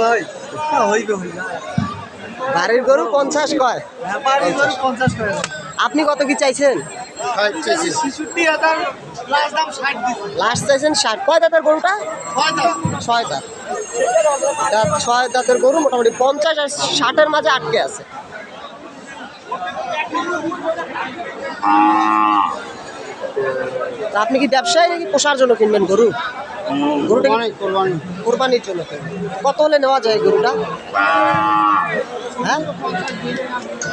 ভাই হ্যাঁ, হইবে হইবে। বাড়ির গরু পঞ্চাশ কয়? হ্যাঁ, বাড়ি গরু পঞ্চাশ করে আপনি কত কি চাইছেন? লাস্ট চাইছেন ষাট। কয় দাঁতের গরুটা? ছয় ছয় দাঁত ছয় দাঁতের গরু মোটামুটি পঞ্চাশ আর ষাটের মাঝে আটকে আছে। আপনি কি ব্যবসায়ী নাকি পোষার জন্য কিনবেন গরু? গরুটা কোরবানির জন্য কত হলে নেওয়া যায় গরুটা? হ্যাঁ?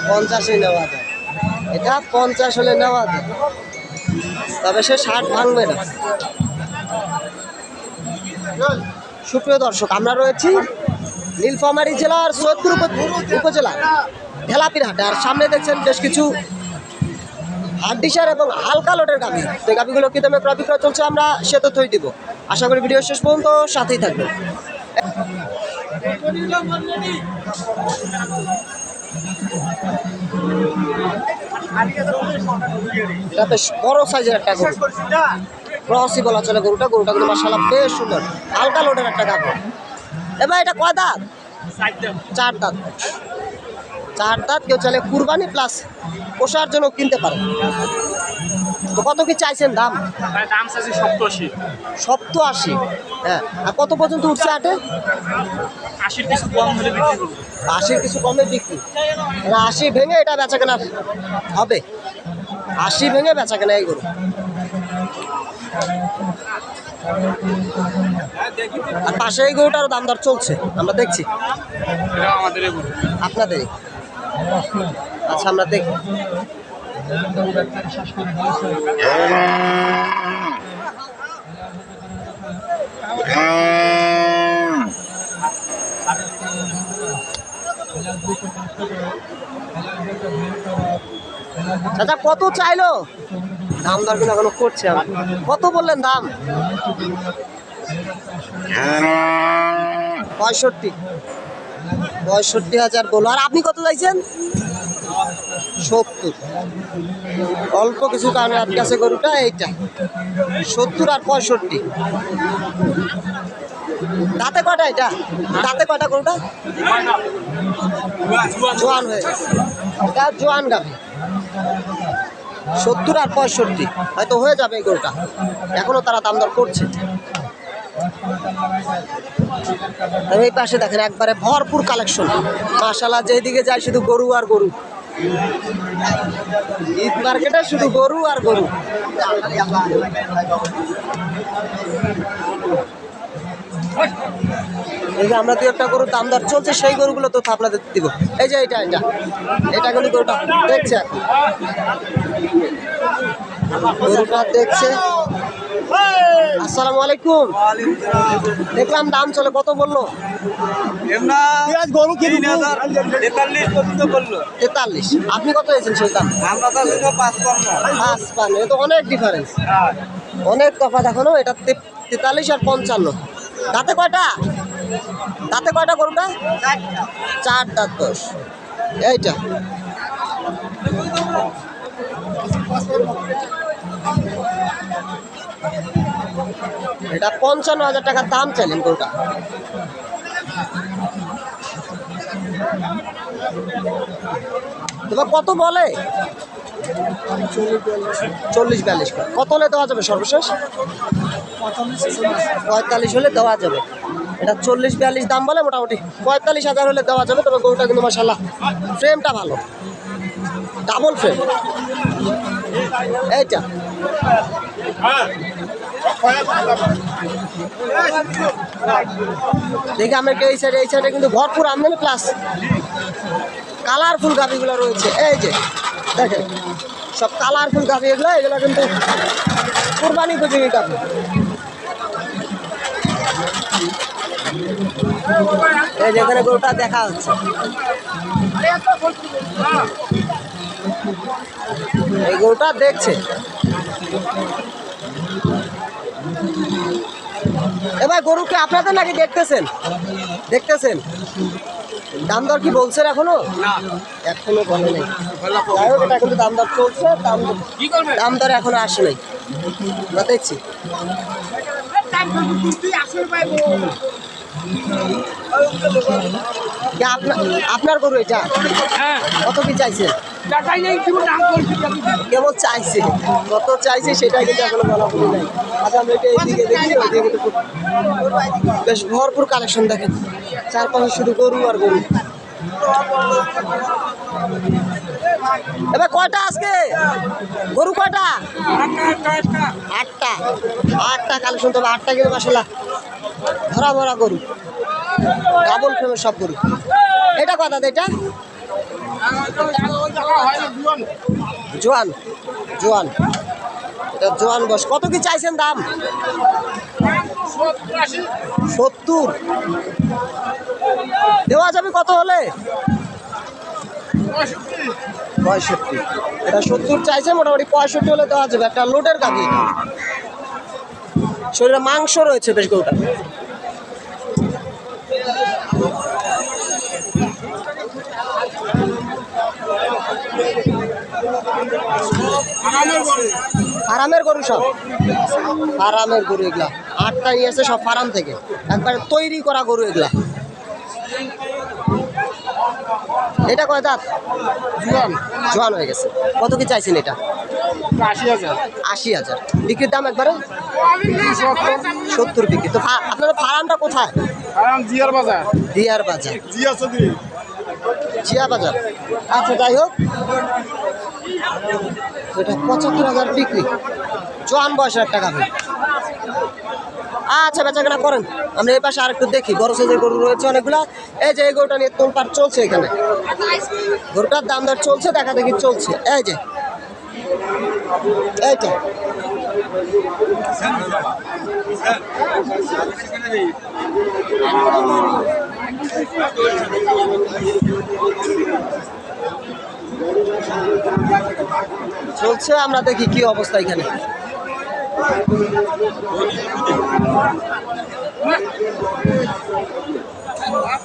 পঞ্চাশে নেওয়া যায়। এটা পঞ্চাশ হলে নেওয়া যায়। তবে সে ষাট ভাঙবে না। সুপ্রিয় দর্শক, আমরা রয়েছি নীলফামারী জেলার সৈয়দপুর উপজেলা উপজেলার ঢেলাপির হাটে আর সামনে দেখছেন বেশ কিছু হাড্ডিসার এবং হালকা লোটের গাভি। তো এই কি দামে ক্রয় বিক্রয় চলছে আমরা সে তথ্যই দিব। আশা করি ভিডিও শেষ পর্যন্ত সাথেই থাকবে বেশ বড় সাইজের একটা ক্রসই বলা চলে গরুটা। গরুটা কিন্তু মাসাল্লাহ বেশ সুন্দর। হালকা লোডের একটা গাভি। এবার এটা কয় দাঁত? চার দাঁত। চার দাঁত। কেউ চাইলে কুরবানি প্লাস পোষার জন্য কিনতে পারে। তো কত কি চাইছেন দাম? দাম চাইছি সপ্তাশি সপ্ত আশি হ্যাঁ আর কত পর্যন্ত উঠছে আটে আশির কিছু কম হলে বিক্রি আশির কিছু কমে বিক্রি। আশি ভেঙে এটা বেচা কেনা হবে। আশি ভেঙে বেচা কেনা এই গরু। আর পাশে এই গরুটারও দাম দর চলছে আমরা দেখছি। আপনাদেরই আচ্ছা আমরা দেখি। কত চাইলো? দাম দর কিন্তু এখনও করছে। কত বললেন দাম? পঁয়ষট্টি। পঁয়ষট্টি হাজার বলো আর আপনি কত চাইছেন? সত্তর। অল্প কিছু কারণে আটকে আছে গরুটা, এইটা। সত্তর আর পঁয়ষট্টি। দাঁতে কটা এটা? দাঁতে কটা গরুটা? জোয়ান হয়ে এটা জোয়ান গাভি। সত্তর আর পঁয়ষট্টি। হয়তো হয়ে যাবে এই গরুটা। এখনও তারা দাম দর করছে এই পাশে দেখেন একবারে ভরপুর কালেকশন মাশাল্লাহ যেদিকে যায় শুধু গরু আর গরু। ঈদ মার্কেটে শুধু গরু আর গরু। এই যে আমরা দু একটা গরুর দাম দর চলছে সেই গরুগুলো তো আপনাদের দিব। এই যে এটা এটা। এটা কিন্তু গরুটা দেখছে গরুটা দেখছে। আসসালামু আলাইকুম। দেখলাম দাম চলে কত বলল? গরু তেতাল্লিশ আপনি কত হয়েছেন সেই দাম? এ তো অনেক ডিফারেন্স অনেক তফাৎ এখনও এটা তে- তেতাল্লিশ আর পঞ্চান্ন। দাঁতে কয়টা? দাঁতে কয়টা গরুটা? চার দাঁত দশ। এইটা। এটা পঞ্চান্ন হাজার টাকার দাম চাইলেন গরুটা। এবার কত বলে? চল্লিশ বিয়াল্লিশ। কত হলে দেওয়া যাবে সর্বশেষ? পঁয়তাল্লিশ হলে দেওয়া যাবে। এটা চল্লিশ বিয়াল্লিশ দাম বলে মোটামুটি। পঁয়তাল্লিশ হাজার হলে দেওয়া যাবে, তবে গরুটা কিন্তু মাসাল্লাহ ফ্রেমটা ভালো। ডাবল ফ্রেম এইটা। দেখি একটু এই সাইডে এই সাইডে কিন্তু ভরপুর আমদানি প্লাস কালারফুল গাভিগুলো রয়েছে। এই যে, দেখেন, সব কালারফুল গাভি এগুলো এগুলো কিন্তু কোরবানি উপযোগী গাভি। এই যে এখানে গরুটা দেখা হচ্ছে এই গরুটা দেখছে। এবার গরুকে আপনাদের নাকি দেখতেছেন? দেখতেছেন? দাম দর কি বলছেন এখনও? এখনও বলে নাই। যাই হোক এটা কিন্তু দাম দর চলছে দাম দাম দর এখনও আসে নাই। দেখছি। আপনার আপনার গরু এটা? হ্যাঁ। কত কি করছি। কেমন চাইছে। কত চাইছে সেটা কিন্তু এখনও বলা বলি নাই। আচ্ছা আমরা এটা এইদিকে দেখি ওইদিকে কিন্তু বেশ ভরপুর কালেকশন দেখেন। চারপাশে শুধু গরু আর গরু। এবার কয়টা আজকে? গরু কয়টা? আটটা। আটটা কালেকশন তবে আটটা কিন্তু মাসাল্লাহ ভরা ভরা গরু। ডাবল ফ্রেমের সব গরু। এটা কথা এটা? জোয়ান। জোয়ান। এটা জোয়ান বস কত কি চাইছেন দাম? সত্তর। দেওয়া যাবে কত হলে? পঁয়ষট্টি। এটা সত্তর চাইছে মোটামুটি পঁয়ষট্টি হলে দেওয়া যাবে। একটা কাকি এটা। শরীরে মাংস রয়েছে বেশ গরুটা ফার্মের গরু। সব? ফার্মের গরু এগুলা। আটটা এসে সব ফার্ম থেকে। একবার তৈরি করা গরু এগুলা। এটা কয় দাঁত? জোয়ান। হয়ে গেছে। কত কি চাইছেন এটা? আশি হাজার। আশি হাজার। বিক্রির দাম একবারে? সত্তর বিক্রি। তো আপনাদের ফার্মটা কোথায়? জিয়ার বাজার। দিয়ার বাজার। জিয়া সদি চিয়া বাজার। আচ্ছা যাই হোক। এটা পঁচাত্তর হাজার বিক্রি। জোয়ান বয়সের একটা গাভি। আচ্ছা বেচাকেনা করেন। আমরা এই পাশে আরেকটু দেখি, বড় সাইজের গরু রয়েছে অনেকগুলা। এই যে এই গরুটা নিয়ে তোলপাট চলছে এখানে। গরুটার দাম দর চলছে, দেখা দেখি চলছে। এই যে। এইটা চলছে, আমরা দেখি কি অবস্থা এখানে।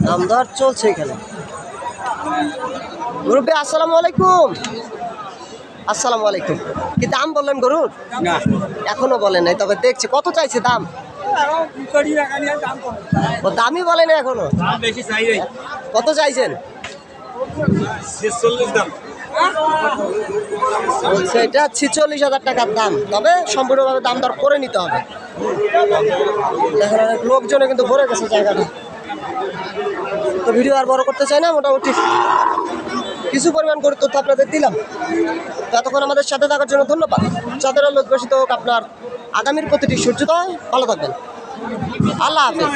দাম দর চলছে এখানে। মুরব্বী আসসালামু আলাইকুম। আসসালামু আলাইকুম। কি দাম বললেন গরুর? না। এখনও বলেন নাই তবে দেখছি। কত চাইছে দাম? ও দামই বলে না এখনও। দাম বেশি চাই রে কত চাইছেন? দাম। বলছে এটা ছিচল্লিশ হাজার টাকার দাম। তবে সম্পূর্ণভাবে দাম দর করে নিতে হবে। দেখেন অনেক লোকজনে কিন্তু ভরে গেছে জায়গাটা। তো ভিডিও আর বড় করতে চাই না, মোটামুটি কিছু পরিমাণ করে তথ্য আপনাদের দিলাম। তো এতক্ষণ আমাদের সাথে থাকার জন্য ধন্যবাদ। চাঁদের আলো উদ্ভাসিত হোক, আপনার আগামীর প্রতিটি সূর্যোদয় ভালো থাকবেন। আল্লাহ হাফিজ।